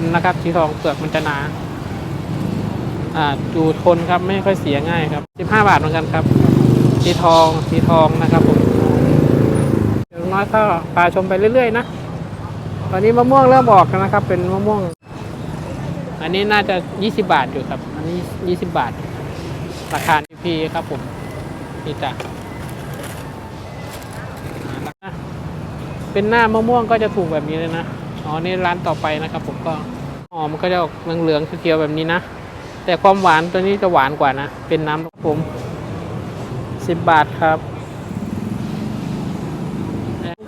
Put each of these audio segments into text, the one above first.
นนะครับ สีทองเปลือกมันจะหนาอ่าดูทนครับไม่ค่อยเสียง่ายครับ 15 บาทเหมือนกันครับ สีทองสีทองนะครับผมเดี๋ยวน้อยก็พาชมไปเรื่อยๆนะตอนนี้มะม่วงเริ่มออกแล้วนะครับ เป็นมะม่วง อันนี้น่าจะ 20 บาทอยู่ครับ อันนี้ 20 บาท ราคาพีครับผมนี่จ้ะอ่าเป็นหน้ามะม่วงก็จะถูกแบบนี้เลยนะ อ๋อนี่ร้านต่อไปนะครับ ผมก็อ๋อมันก็จะออกเหลืองๆเขียวๆแบบนี้นะแต่ความหวานตัวนี้จะหวานกว่านะ เป็นน้ำผม10บาทครับ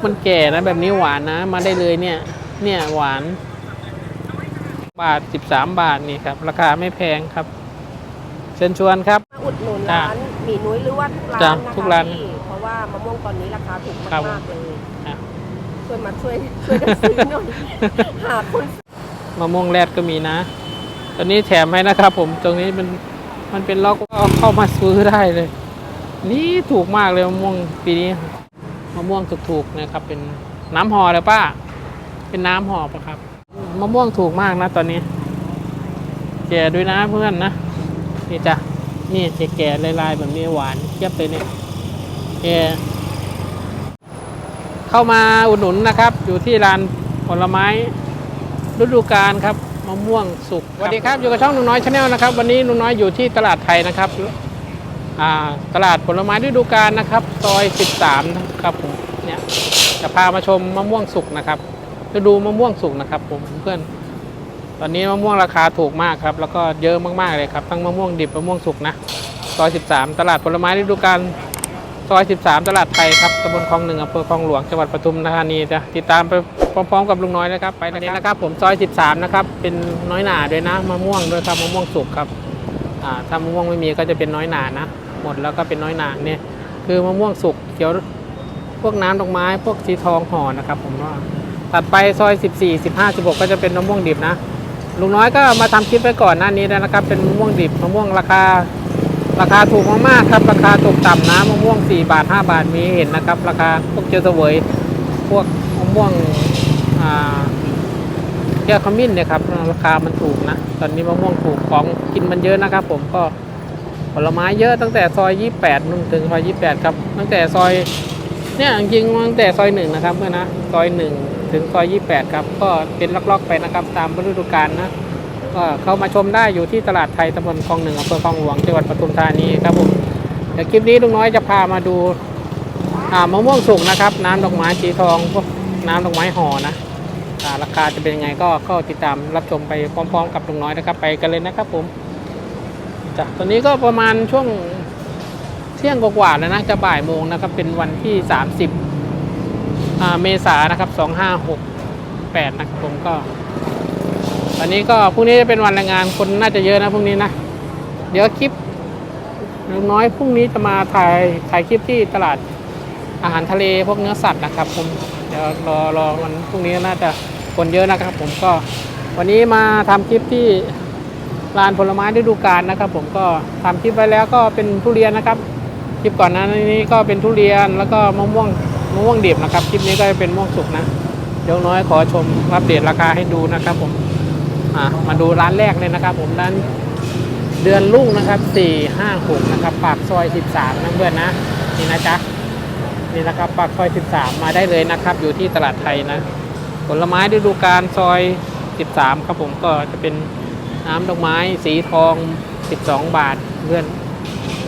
มันแก่นะแบบนี้หวานนะ มาได้เลยเนี่ย เนี่ยหวาน บาท13บาทนี่ครับ ราคาไม่แพงครับ เชิญชวนครับมาอุดหนุนจ้ะร้านหมีนุ้ยหรือว่าทุกร้านจ้ะนะคะทุกร้านพี่เพราะว่ามะม่วงตอนนี้ราคาถูกครับมากๆเลย ช่วยมาช่วยช่วยกันซื้อหน่อย หาคนมะม่วงแรดก็มีนะ ตอนนี้แถมให้นะครับ ผมตรงนี้มันมันเป็นล็อกก็เข้ามาซื้อได้เลย นี่ถูกมากเลยมะม่วงปีนี้มะม่วงถูกๆนะครับ เป็นน้ำห่อเลยป้า เป็นน้ำห่อปะครับมะม่วงถูกมากนะตอนนี้ แก่ด้วยนะเพื่อนนะนี่จ้ะนี่แก่ๆลายๆแบบนี้หวานเทียบเลยเนี่ยแก่ เข้ามาอุดหนุนนะครับ อยู่ที่ร้านผลไม้ฤดูกาลครับมะม่วงสุกสวัสดีครับอยู่กับช่องหนุ่น้อยชาแนลนะครับ วันนี้หนุ่น้อยอยู่ที่ตลาดไทยนะครับตลาดผลไม้ฤดูกาลนะครับซอย 13นะครับผมเนี่ยจะพามาชมมะม่วงสุกนะครับจะดูมะม่วงสุกนะครับ ผมเพื่อนตอนนี้มะม่วงราคาถูกมากครับ แล้วก็เยอะมากๆเลยครับ ทั้งมะม่วงดิบมะม่วงสุกนะซอย 13 ตลาดผลไม้ฤดูกาล ซอย 13 ตลาดไทยครับตำบลคลองหนึ่งอำเภอคลองหลวงจังหวัดปทุมธานีจะติดตามไปพร้อมๆ กับลุงน้อยนะครับไปเลยนะครับ ผมซอย 13 นะครับ เป็นน้อยหนาด้วยนะมะม่วงด้วยครับมะม่วงสุกครับอ่าถ้ามะม่วงไม่มีก็จะเป็นน้อยหนานะ หมดแล้วก็เป็นน้อยหนาเนี่ยคือมะม่วงสุกเขียวพวกน้ำดอกไม้ พวกสีทองห่อนะครับ ผมว่าตัดไปซอย 14 15 16 ก็จะเป็นมะม่วงดิบนะลุงน้อยก็มาทำคลิปไปก่อนหน้านี้แล้วนะครับ เป็นมะม่วงดิบมะม่วงราคา ราคาถูกมากๆครับ ราคาตกต่ำนะมะม่วง 4 บาท 5 บาทมีเห็นนะครับ ราคาพวกเจอเสวยพวกมะม่วงอ่าแก้วขมิ้นเนี่ยครับราคามันถูกนะ ตอนนี้มะม่วงถูกของกินมันเยอะนะครับ ผมก็ผลไม้เยอะตั้งแต่ซอย 28นู่นถึงซอย 28 ครับ ตั้งแต่ซอยเนี่ยจริงตั้งแต่ซอยหนึ่งนะครับเพื่อนนะซอยหนึ่งถึงซอย 28 ครับ ก็เป็นล็อกๆไปนะครับ ตามฤดูกาลนะ เข้ามาชมได้อยู่ที่ตลาดไทยตำบลคลองหนึ่งอำเภอคลองหลวงจังหวัดปทุมธานีครับผมเดี๋ยวคลิปนี้ลุงน้อยจะพามาดูมะม่วงสุกนะครับ น้ำดอกไม้สีทองพวกน้ำดอกไม้ห่อนะราคาจะเป็นยังไงก็ก็ติดตามรับชมไปพร้อม ๆ กับลุงน้อยนะครับ ไปกันเลยนะครับผมจ้ะตอนนี้ก็ประมาณช่วงเที่ยงกว่าๆแล้วนะจะบ่ายโมงนะครับ เป็นวันที่ 30อ่าเมษายนนะครับ 2568 นะครับผมก็ วันนี้ก็พรุ่งนี้จะเป็นวันแรงงานคนน่าจะเยอะนะพรุ่งนี้นะ เดี๋ยวคลิปลุงน้อยพรุ่งนี้จะมาถ่ายถ่ายคลิปที่ตลาดอาหารทะเลพวกเนื้อสัตว์นะครับ ผมเดี๋ยวรอรอวันพรุ่งนี้น่าจะคนเยอะนะครับ ผมก็วันนี้มาทำคลิปที่ร้านผลไม้ฤดูกาลนะครับ ผมก็ทำคลิปไว้แล้วก็เป็นทุเรียนนะครับ คลิปก่อนหน้านี้ก็เป็นทุเรียนแล้วก็มะม่วงมะม่วงดิบนะครับคลิปนี้ก็จะเป็นมะม่วงสุกนะเดี๋ยวน้อยขอชมอัปเดตราคาให้ดูนะครับผม อะมาดูร้านแรกเลยนะครับ ผมร้านเดือนลุ่งนะครับสี่ห้าหกนะครับ ปากซอยสิบสามนะเพื่อนนะนี่นะจ๊ะนี่นะครับปากซอยสิบสามมาได้เลยนะครับ อยู่ที่ตลาดไทยนะผลไม้ฤดูกาลซอยสิบสามครับผมก็จะเป็นน้ำดอกไม้สีทองสิบสองบาทเพื่อน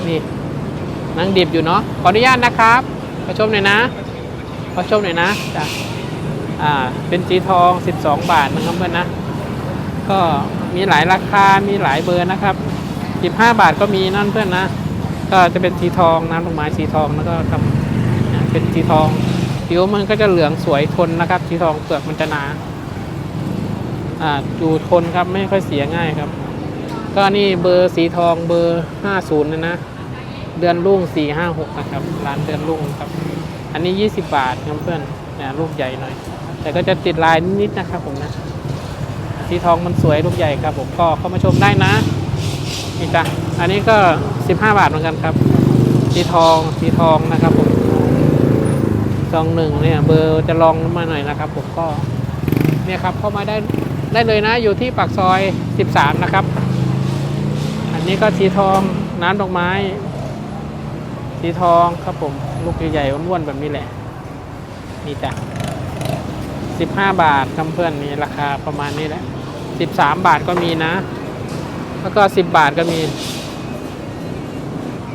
นี่นั่งดิบอยู่เนาะขออนุญาตนะครับขอชมหน่อยนะขอชมหน่อยนะจ้ะอ่าเป็นสีทอง 12 บาทนะครับเพื่อนนะ ก็มีหลายราคา มีหลายเบอร์นะครับ 15 บาทก็มีนั่นเพื่อนนะ ก็จะเป็นสีทองน้ำดอกไม้สีทองแล้วก็ทำเป็นสีทองผิวมันก็จะเหลืองสวยทนนะครับ สีทองเปลือกมันจะหนาอ่าดูทนครับไม่ค่อยเสียง่ายครับ ก็นี่เบอร์สีทองเบอร์ 50นะนะ เดือนรุ่ง456นะครับร้านเดือนรุ่งครับ อันนี้ 20 บาทครับเพื่อนเนี่ยลูกใหญ่หน่อย แต่ก็จะติดลายนิดๆนะครับผมนะ สีทองมันสวยลูกใหญ่ครับผมก็เข้ามาชมได้นะนี่จ้ะอันนี้ก็ 15 บาทเหมือนกันครับ สีทองสีทองนะครับผมซองหนึ่งเนี่ยเบอร์จะลองมาหน่อยนะครับผมก็เนี่ยครับเข้ามาได้ได้เลยนะอยู่ที่ปากซอย 13 นะครับ อันนี้ก็สีทองน้ำดอกไม้ สีทองครับผมลูกใหญ่ๆอ้วนๆแบบนี้แหละนี่จ้ะ15 บาทครับเพื่อนนี่ราคาประมาณนี้แหละ 13 บาทก็มีนะ แล้วก็ 10 บาทก็มี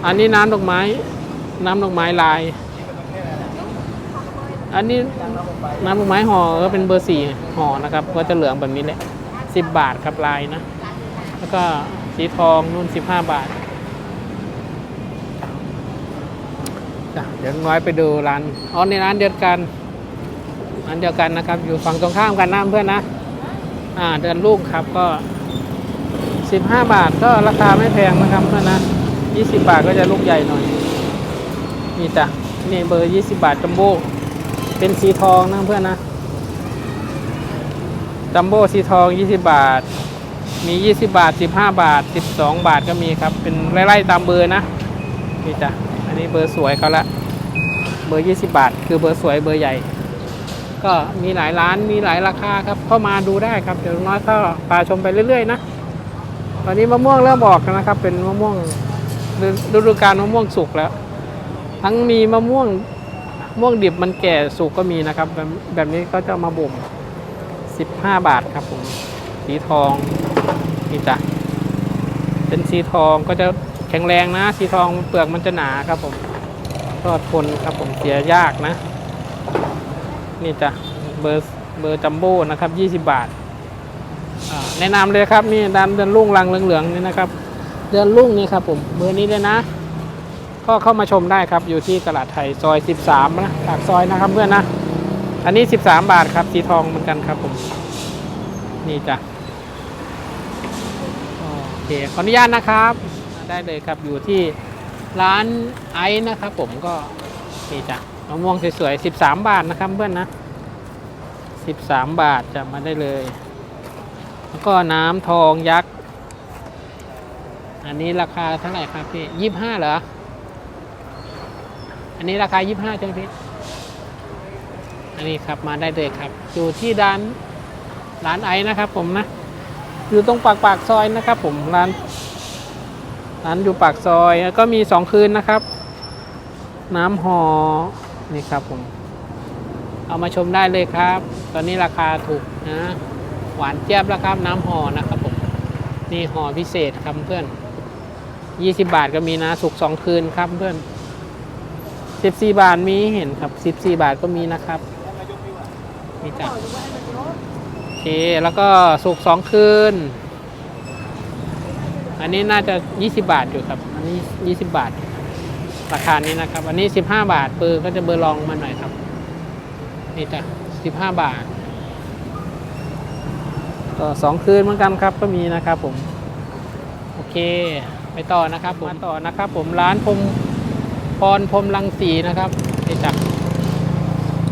อันนี้น้ำดอกไม้ น้ำดอกไม้ลาย อันนี้น้ำดอกไม้ห่อก็เป็นเบอร์สี่ห่อนะครับ ก็จะเหลืองแบบนี้แหละ 10 บาทครับลายนะ แล้วก็สีทองนู่น 15 บาทเดี๋ยวน้อยไปดูร้านอ๋อในร้านเดียวกันร้านเดียวกันนะครับ อยู่ฝั่งตรงข้ามกันนะเพื่อนนะ อ่าเดือนลูกครับก็ 15 บาทก็ราคาไม่แพงนะครับเพื่อนนะ 20 บาทก็จะลูกใหญ่หน่อยนี่จ้ะนี่เบอร์ 20 บาทจัมโบ้เป็นสีทองนะเพื่อนนะจัมโบ้สีทอง 20 บาท มี 20 บาท 15 บาท 12 บาทก็มีครับ เป็นไล่ๆตามเบอร์นะนี่จ้ะอันนี้เบอร์สวยเขาละเบอร์ 20 บาท คือเบอร์สวยเบอร์ใหญ่ ก็มีหลายร้านมีหลายราคาครับเข้ามาดูได้ครับ เดี๋ยวน้อยก็พาชมไปเรื่อยๆนะตอนนี้มะม่วงเริ่มออกนะครับ เป็นมะม่วงฤดูกาลมะม่วงสุกแล้ว ทั้งมีมะม่วงม่วงดิบมันแก่สุกก็มีนะครับ แบบแบบนี้ก็จะมาบ่ม 15 บาทครับผมสีทองนี่จ้ะเป็นสีทองก็จะแข็งแรงนะ สีทองเปลือกมันจะหนาครับผมก็ทนครับผมเสียยากนะ นี่จ้ะเบอร์เบอร์จัมโบ้นะครับ 20 บาทอ่าแนะนำเลยครับนี่ดานเดือนรุ่งรังเหลืองๆนี่นะครับ เดือนรุ่งนี่ครับผมเบอร์นี้เลยนะ ก็เข้ามาชมได้ครับอยู่ที่ตลาดไทยซอย 13นะปากซอยนะครับเพื่อนนะ อันนี้ 13 บาทครับสีทองเหมือนกันครับผม นี่จ้ะโอเคขออนุญาตนะครับ ได้เลยครับอยู่ที่ร้านไอซ์นะครับผมก็นี่จ้ะ มะม่วงสวยๆ 13 บาทนะครับเพื่อนนะ 13 บาทจะมาได้เลย แล้วก็น้ำทองยักษ์ อันนี้ราคาเท่าไหร่ครับพี่ยี่ห้าเหรอ อันนี้ราคายี่ห้าใช่ไหมพี่ อันนี้ครับมาได้เลยครับ อยู่ที่ร้านร้านไอซ์นะครับผมนะ อยู่ตรงปากปากซอยนะครับผมร้านร้านอยู่ปากซอยแล้วก็มีสองคืนนะครับ น้ำห่อ นี่ครับผม เอามาชมได้เลยครับ ตอนนี้ราคาถูกนะ หวานเจี๊ยบแล้วครับน้ำห่อนะครับผม นี่ห่อพิเศษครับเพื่อน 20 บาทก็มีนะ สุกสองคืนครับเพื่อน 14 บาทมีเห็นครับ 14 บาทก็มีนะครับนี่จ้ะโอเค แล้วก็สุกสองคืน อันนี้น่าจะ 20 บาทอยู่ครับ อันนี้ 20 บาท ราคานี้นะครับ อันนี้ 15 บาทเบอก็จะเบอร์รองมาหน่อยครับ นี่จ้ะ15 บาท ก็สองคืนเหมือนกันครับก็มีนะครับผม โอเค ไปต่อนะครับผมมาต่อนะครับ ผมร้านพรมพรพรมลังสีนะครับนี่จ้ะ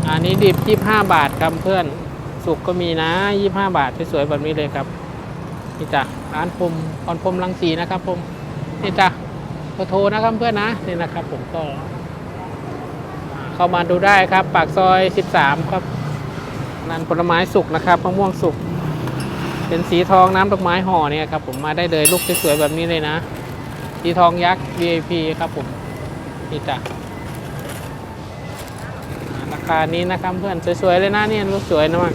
อันนี้ดิบยี่ห้าบาทครับเพื่อน สุกก็มีนะยี่ห้าบาทสวยๆแบบนี้เลยครับนี่จ้ะร้านพรมพรพรมลังสีนะครับผมนี่จ้ะ เบอร์โทรนะครับเพื่อนนะนี่นะครับผมก็อ่าเข้ามาดูได้ครับ ปากซอย 13 ครับร้านผลไม้สุกนะครับมะม่วงสุกเป็นสีทองน้ำดอกไม้ห่อเนี่ยครับผมมาได้เลยลูกสวยๆแบบนี้เลยนะ สีทองยักษ์ VIP ครับผมนี่จ้ะอ่าราคานี้นะครับเพื่อนสวยๆเลยนะเนี่ยลูกสวยนะมาก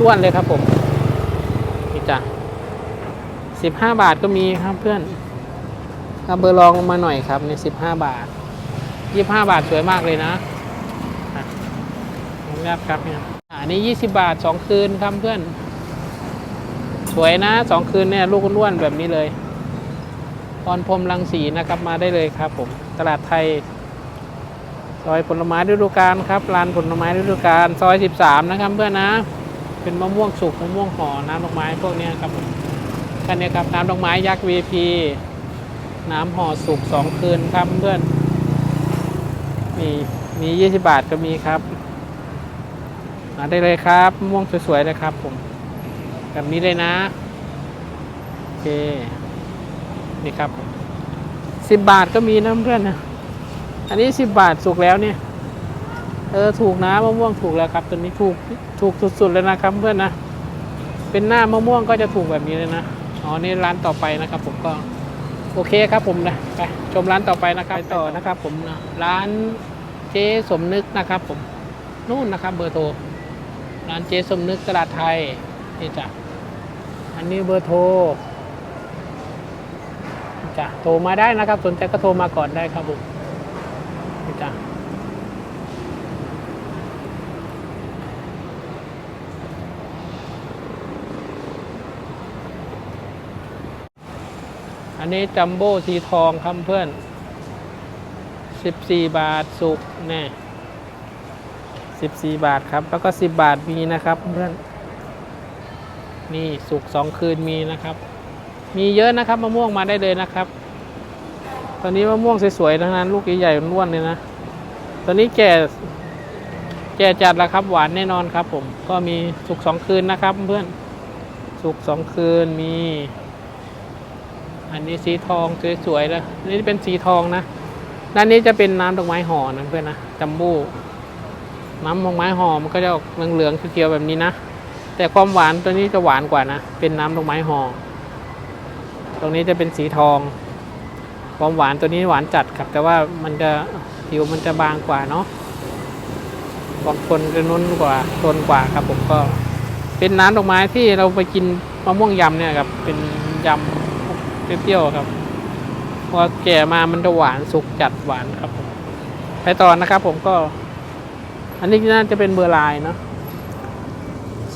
ล้วนเลยครับผมนี่จ้ะสิบห้าบาทก็มีครับเพื่อน เอาเบอร์รองลงมาหน่อยครับในสิบห้าบาทยี่ห้าบาทสวยมากเลยนะอะขออนุญาตครับเนี่ยอันนี้ยี่สิบบาทสองคืนครับเพื่อน สวยนะสองคืนเนี่ยลูกล้วนแบบนี้เลยพรพรมรังสีนะครับมาได้เลยครับ ผมตลาดไทยซอยผลไม้ฤดูกาลครับร้านผลไม้ฤดูกาลซอย13นะครับเพื่อนนะ เป็นมะม่วงสุกมะม่วงห่อน้ำดอกไม้พวกนี้ครับผมกันเนี่ยครับน้ำดอกไม้ยักษ์ VP น้ำห่อสุกสองคืนครับเพื่อน มีมี20บาทก็มีครับมาได้เลยครับมะม่วงสวยๆเลยครับผม แบบนี้เลยนะ โอเค นี่ครับสิบบาทก็มีนะเพื่อนนะ อันนี้สิบบาทสุกแล้วเนี่ย เออถูกนะมะม่วงถูกแล้วครับตัวนี้ถูกถูกสุดๆเลยนะครับเพื่อนนะ เป็นหน้ามะม่วงก็จะถูกแบบนี้เลยนะ อ๋อ นี่ร้านต่อไปนะครับผมก็ โอเคครับผมนะไปชมร้านต่อไปนะครับไปต่อนะครับ ผมนะร้านเจ๊สมนึกนะครับ ผมนู่นนะครับ เบอร์โทรร้านเจ๊สมนึกตลาดไทยนี่จ้ะอันนี้เบอร์โทรจ้ะโทรมาได้นะครับ สนใจก็โทรมาก่อนได้ครับผมนี่จ้ะ อันนี้จัมโบ้สีทองครับเพื่อนสิบสี่บาทสุกแน่สิบสี่บาทครับ แล้วก็สิบบาทมีนะครับเพื่อน นี่สุกสองคืนมีนะครับ มีเยอะนะครับมะม่วงมาได้เลยนะครับ ตอนนี้มะม่วงสวยๆทั้งนั้น ลูกใหญ่ๆล้วนเลยนะ ตอนนี้แก่แก่จัดแล้วครับหวานแน่นอนครับผม ก็มีสุกสองคืนนะครับเพื่อน สุกสองคืนมี อันนี้สีทองสวยๆเลยอันนี่เป็นสีทองนะด้านนี้จะเป็นน้ำดอกไม้ห่อนะเพื่อนนะจัมโบ้น้ำดอกไม้ห่อมันก็จะออกเหลืองๆเขียวๆแบบนี้นะแต่ความหวานตัวนี้จะหวานกว่านะ เป็นน้ำดอกไม้ห่อตรงนี้จะเป็นสีทอง ความหวานตัวนี้หวานจัดครับ แต่ว่ามันจะผิวมันจะบางกว่าเนาะบางคนจะนุ่นกว่าทนกว่าครับผมก็ เป็นน้ำดอกไม้ที่เราไปกินมะม่วงยำเนี่ยครับ เป็นยำ เปรี้ยวๆครับ พอแก่มามันจะหวานสุกจัดหวานครับผมไปต่อนะครับผมก็ อันนี้น่าจะเป็นเบอร์ลายเนาะ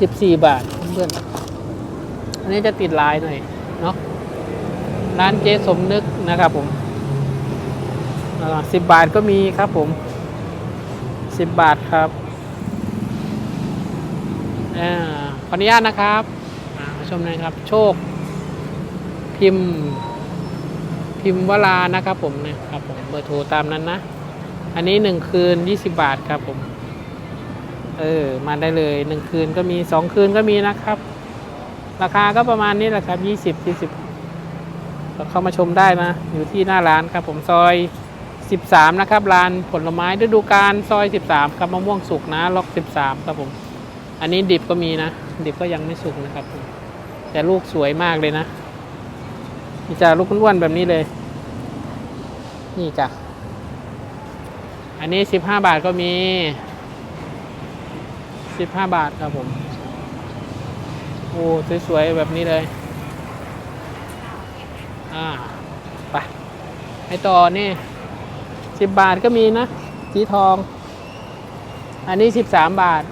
สิบสี่บาทเพื่อนอันนี้จะติดลายหน่อยเนาะร้านเจ๊สมนึกนะครับผมสิบบาทก็มีครับผมสิบบาทครับอาขออนุญาตนะครับ ชมนะครับ โชค พิมพ์ พิมพ์วลานะครับผมเนี่ยครับผมเบอร์โทรตามนั้นนะ อันนี้หนึ่งคืนยี่สิบาทครับผม เออ มาได้เลยหนึ่งคืนก็มีสองคืนก็มีนะครับ ราคาก็ประมาณนี้แหละครับยี่สิบยี่สิบเข้ามาชมได้นะ อยู่ที่หน้าร้านครับผมซอยสิบสามนะครับร้านผลไม้ฤดูกาลซอยสิบสามครับมะม่วงสุกนะ ล็อกสิบสามครับผม อันนี้ดิบก็มีนะ ดิบก็ยังไม่สุกนะครับผมแต่ลูกสวยมากเลยนะ นี่จ้ะลูกอ้วนๆแบบนี้เลย นี่จ้ะอันนี้สิบห้าบาทก็มีสิบห้าบาทครับผม โอ้สวยๆแบบนี้เลย อ่าไปไปต่อนี่สิบบาทก็มีนะ สีทอง อันนี้สิบสามบาท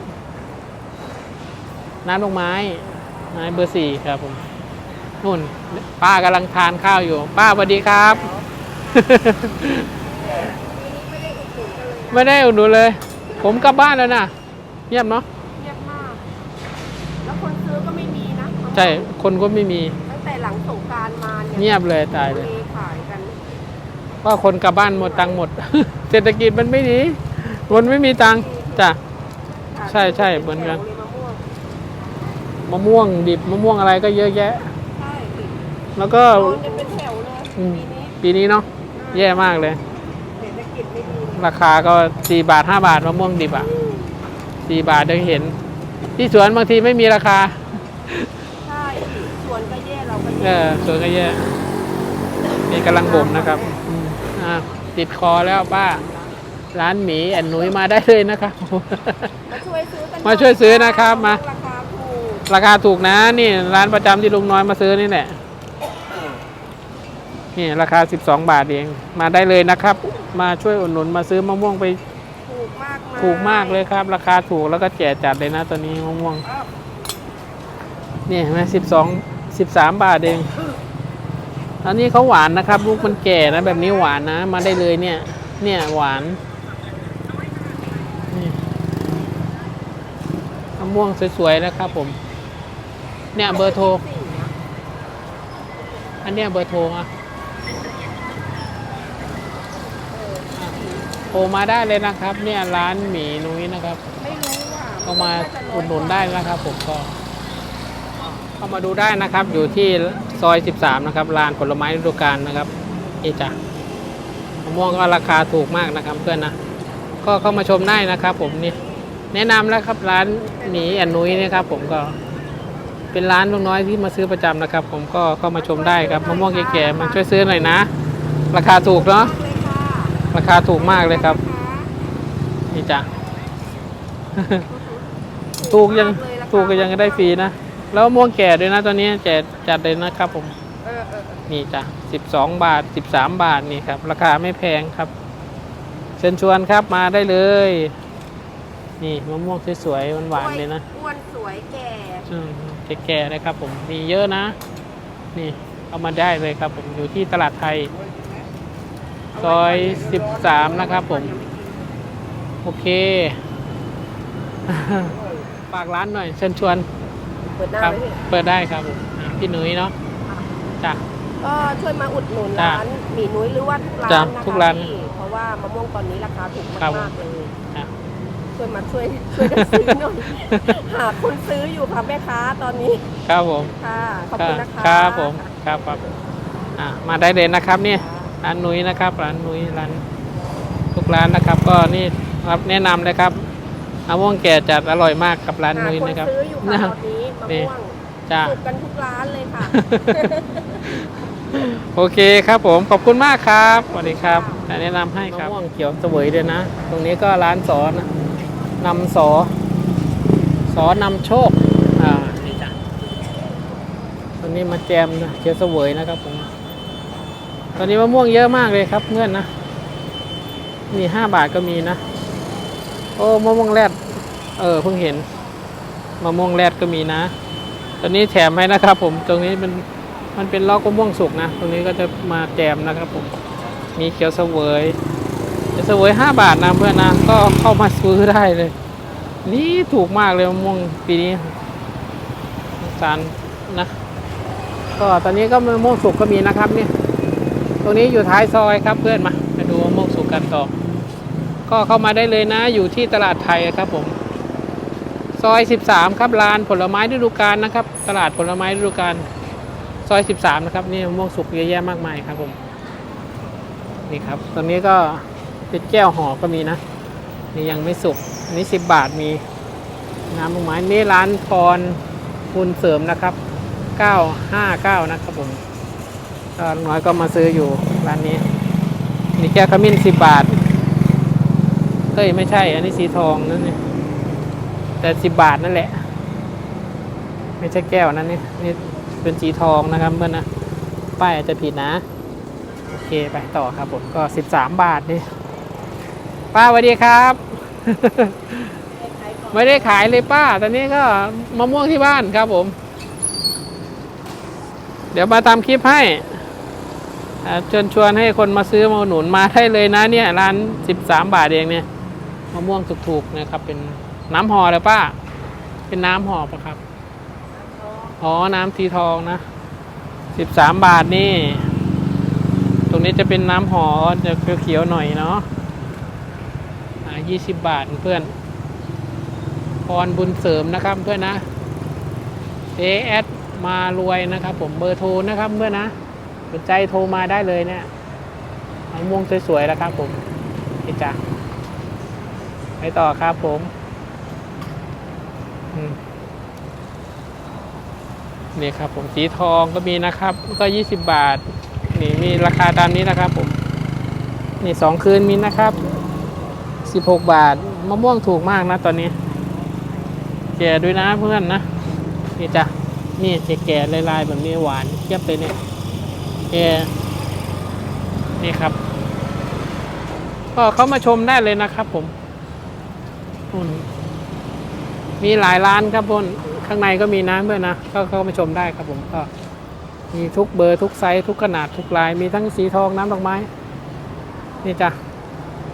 น้ำดอกไม้ ไม้เบอร์สี่ครับผม นู่น ป้ากำลังทานข้าวอยู่ ป้าสวัสดีครับ ไม่ได้อุดหนุนเลย ผมกลับบ้านแล้วนะเงียบเนาะเงียบมาก แล้วคนซื้อก็ไม่มีนะใช่ คนก็ไม่มี ตั้งแต่หลังสงกรารมาเนี่ยเงียบเลยตายเลยมีขายกันว่าคนกลับบ้านหมดตังค์หมด เศรษฐกิจมันไม่ดีคนไม่มีตังค์จ้ะใช่ใช่เหมือนกันแถวเลยมะม่วงมะม่วงดิบมะม่วงอะไรก็เยอะแยะใช่ แล้วก็โดนกันเป็นแถวเลยอืมปีนี้ปีนี้เนาะแย่มากเลย เศรษฐกิจไม่ดีราคาก็สี่บาทห้าบาทมะม่วงดิบอะสี่บาทได้เห็น ที่สวนบางทีไม่มีราคา ใช่สวนก็แย่เราก็เอแย่อสวนก็แย่นี่กำลังบ่มนะครับอืมอ่าติดคอแล้วป้า ร้านหมีแอนหนุยมาได้เลยนะครับ มาช่วยซื้อกันมาช่วยซื้อนะครับมา ราคาถูกราคาถูกนะนี่ร้านประจำที่ลุงน้อยมาซื้อนี่แหละ นี่ราคา 12 บาทเอง มาได้เลยนะครับ มาช่วยอุดหนุนมาซื้อมะม่วงไปถูกมากยถูกมากเลยครับ ราคาถูกแล้วก็แจกจัดเลยนะตอนนี้มะม่วงอ้าวนี่เห็นไหมสิบสองสิบสามบาทเอง อันนี้เขาหวานนะครับ ลูกมันแก่นะแบบนี้หวานนะ มาได้เลยเนี่ย เนี่ยหวานนี่มะม่วงสวยๆนะครับผม เนี่ยเบอร์โทรสี่นะอันเนี้ยเบอร์โทรอะ รมาได้เลยนะครับ เนี่ยร้านหมีนุ้ยนะครับไม่รู้ว่าเข้ามาอุดหนุนได้นะครับ ผมก็ เข้ามาดูได้นะครับ อยู่ที่ซอย 13 นะครับลานผลไม้ฤดูกาลนะครับนี่จ้ะมะม่วงก็ราคาถูกมากนะครับเพื่อนนะก็เข้ามาชมได้นะครับ ผมนี่แนะนำแล้วครับร้านหมีแอนนุ้ยนะครับ ผมก็เป็นร้านลุงน้อยที่มาซื้อประจำนะครับ ผมก็เข้ามาชมได้ครับมะม่วงแก่ๆมาช่วยซื้อหน่อยนะ ราคาถูกเนาะเลย ค่ะราคาถูกมากเลยครับ นี่จ้ะ ถูกยังถูกก็ยังได้ฟรีนะ แล้วมะม่วงแก่ด้วยนะตอนนี้แจกจัดเลยนะครับผมเออเออเออนี่จ้ะสิบสองบาทสิบสามบาทนี่ครับ ราคาไม่แพงครับ เชิญชวนครับมาได้เลย นี่มะม่วงสวยๆหวานๆเลยนะอ้วนสวยแก่อืมแก่ๆนะครับผมมีเยอะนะ นี่เอามาได้เลยครับผมอยู่ที่ตลาดไทย ซอย13นะครับผม โอเคฝากร้านหน่อย เชิญชวน เปิดหน้าครับไว้พี่เปิดได้ครับผมอะพี่หนุ่ยเนาะจ้ะ ก็ช่วยมาอุดหนุนจ้ะร้านหมี่นุ้ยหรือว่าทุกร้านจ้ะนะคะทุกร้านพี่เพราะว่ามะม่วงตอนนี้ราคาถูกครับ มากๆเลยจ้ะช่วยมาช่วยช่วยกันซื้อหน่อย หาคนซื้ออยู่ค่ะแม่ค้าตอนนี้ครับผมค่ะขอบคุณนะคะ ครับผม ครับครับอะมาได้เลยนะครับเนี่ย ร้านนุ้ยนะครับ ร้านนุ้ยร้านทุกร้านนะครับ ก็นี่ครับแนะนำเลยครับมะม่วงแก่จัดอร่อยมากกับร้านหานุ้ยคนนะครับซื้ออยู่ค่ะตอนนี้มะนี่ม่วงจ้าถูกกันทุกร้านเลยค่ะ โอเคครับผมขอบคุณมากครับสวัสดีครับแนะนำให้ครับมะม่วงเขียวเสวยด้วยนะ ตรงนี้ก็ร้านสอนนะนำสอสอนำโชคอ่านี่จ้ะตอนนี้มาแจมนะเขียวเสวยนะครับผม ตอนนี้มะม่วงเยอะมากเลยครับเพื่อนนะ มีห้าบาทก็มีนะ โอ้มะม่วงแรด เออเพิ่งเห็นมะม่วงแรดก็มีนะ ตอนนี้แถมให้นะครับผมตรงนี้มันมันเป็นล็อกมะม่วงสุกนะ ตรงนี้ก็จะมาแจมนะครับผม มีเขียวเสวยเขียวเสวยห้าบาทนะเพื่อนนะก็เข้ามาซื้อได้เลย นี่ถูกมากเลยมะม่วงปีนี้สารนะ ก็ตอนนี้ก็มะม่วงสุกก็มีนะครับเนี่ย รงนี้อยู่ท้ายซอยครับเพื่อนมามาดูมะม่วงสุกกันต่อ ก็เข้ามาได้เลยนะอยู่ที่ตลาดไทยครับผม ซอย 13 ครับลานผลไม้ฤดูกาลนะครับ ตลาดผลไม้ฤดูกาลซอย 13 นะครับนี่มะม่วงสุกเยอะแยะมากมายครับผมนี่ครับตอนนี้ก็เป็นแก้วห่อก็มีนะนี่ยังไม่สุกอันนี้ 10 บาทมีน้ำผลไม้นี่ร้านพรคุณเสริมนะครับ 959 นะครับผม ก็น้อยก็มาซื้ออยู่ร้านนี้นี่แก้วขมิ้น10บบาทเฮ้ยไม่ใช่ อันนี้สีทองนั่นนี่แต่10บบาทนั่นแหละ ไม่ใช่แก้วนั่นนี่นี่เป็นสีทองนะครับเพื่อนนะป้ายอาจจะผิดนะ โอเคไปต่อครับผมก็13บสามบาทนี่ป้าสวัสดีครับ ไม่ได้ขายเลยป้า ตอนนี้ก็มะม่วงที่บ้านครับผม เดี๋ยวมาทำคลิปให้ เชิญชวนให้คนมาซื้อมาหนุนมาได้เลยนะเนี่ยร้าน 13 บาทเองเนี่ยมะม่วงถูกๆนะครับ เป็นน้ำห่อเลยป้า เป็นน้ำห่อปะครับอ๋อน้ำสีทองนะ 13 บาทนี่ ตรงนี้จะเป็นน้ำห่อจะเขียวๆหน่อยเนาะอ่า20บาทเพื่อนพรบุญเสริมนะครับเพื่อนนะเอแอดมารวยนะครับ ผมเบอร์โทรนะครับเพื่อนนะ นใจโทรมาได้เลยเนี่ยมะม่วงสวยๆแล้วครับผมนี่จ้ะไปต่อครับผมอืมนี่ครับผมสีทองก็มีนะครับ ก็ 20 บาท นี่มีราคาตามนี้นะครับผม นี่สองคืนมีนะครับ 16 บาทมะม่วงถูกมากนะตอนนี้ แก่ด้วยนะเพื่อนนะ นี่จ้ะนี่แก่ๆลายๆแบบนี้หวานเทียบเลยเนี่ย แก่นี่ครับ ก็เข้ามาชมได้เลยนะครับผมมมีหลายร้านครับพนข้างในก็มีนะเพื่อนนะ ก็เข้ามาชมได้ครับผมก็มีทุกเบอร์ทุกไซส์ทุกขนาดทุกลาย มีทั้งสีทองน้ำดอกไม้ นี่จ้ะ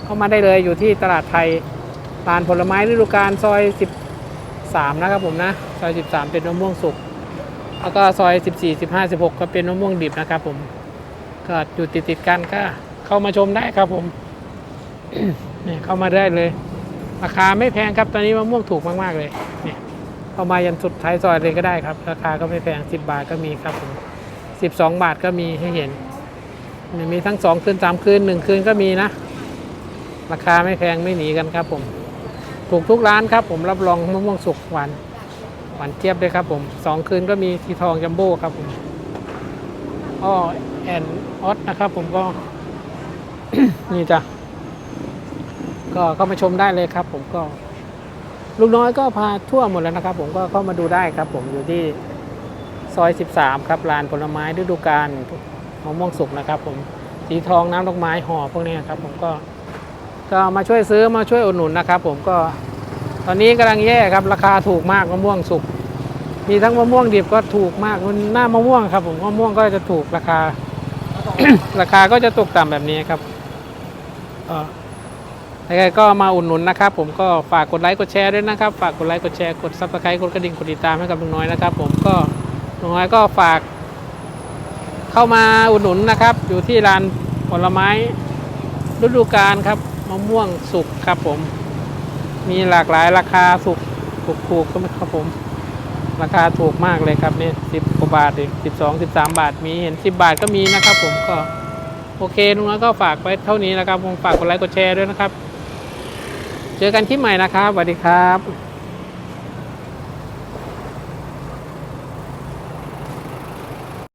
เข้ามาได้เลยอยู่ที่ตลาดไทยลานผลไม้ฤดูกาลซอย 13 นะครับผมนะ ซอย 13 เป็นมะม่วงสุก แล้วก็ซอย 14 15 16 ก็เป็นมะม่วงดิบนะครับผม ก็อยู่ติดติดกันก็เข้ามาชมได้ครับผมเนี่ยเข้ามาได้เลย ราคาไม่แพงครับตอนนี้มะม่วงถูกมากๆเลยเนี่ยเข้ามายันสุดท้ายซอยเลยก็ได้ครับ ราคาก็ไม่แพง 10 บาทก็มีครับผม 12 บาทก็มีให้เห็นมีทั้ง 2 คืน 3 คืน 1 คืนก็มีนะ ราคาไม่แพงไม่หนีกันครับผม ถูกทุกร้านครับผมรับรองมะม่วงสุกหวาน หวานเจี๊ยบด้วยครับผมสองคืนก็มีสีทองจัมโบ้ครับผมอ้อแอนออสนะครับผมก็ นี่จ้ะก็เข้ามาชมได้เลยครับ ผมก็ ลูกน้อยก็พาทั่วหมดแล้วนะครับ ผมก็เข้ามาดูได้ครับ ผมอยู่ที่ซอย 13 ครับลานผลไม้ฤดูกาลมะม่วงสุกนะครับ ผมสีทองน้ำดอกไม้ห่อพวกนี้ครับ ผมก็ ก็มาช่วยซื้อมาช่วยอุดหนุนนะครับ ผมก็ ตอนนี้กำลังแย่ครับราคาถูกมากมะม่วงสุก มีทั้งมะม่วงดิบก็ถูกมากมันหน้ามะม่วงครับ ผมมะม่วงก็จะถูกราคา ราคาก็จะตกต่ำแบบนี้ครับก็ยังไงก็มาอุดหนุนนะครับ ผมก็ฝากกดไลค์กดแชร์ด้วยนะครับ ฝากกดไลค์กดแชร์กดซับสไครต์กดกระดิ่งกดติดตามให้กับลุงน้อยนะครับ ผมก็ลุงน้อยก็ฝาก เข้ามาอุดหนุนนะครับ อยู่ที่ร้านผลไม้ฤดูกาลครับมะม่วงสุกครับผม มีหลากหลายราคาสุกถูกๆก็ไหมครับผม ราคาถูกมากเลยครับนี่สิบกว่าบาทเองสิบสองสิบสามบาทมีเห็นสิบบาทก็มีนะครับ ผมก็โอเคลุงน้อยก็ฝากไว้เท่านี้นะครับผมฝากกดไลค์กดแชร์ด้วยนะครับ เจอกันคลิปใหม่นะครับสวัสดีครับ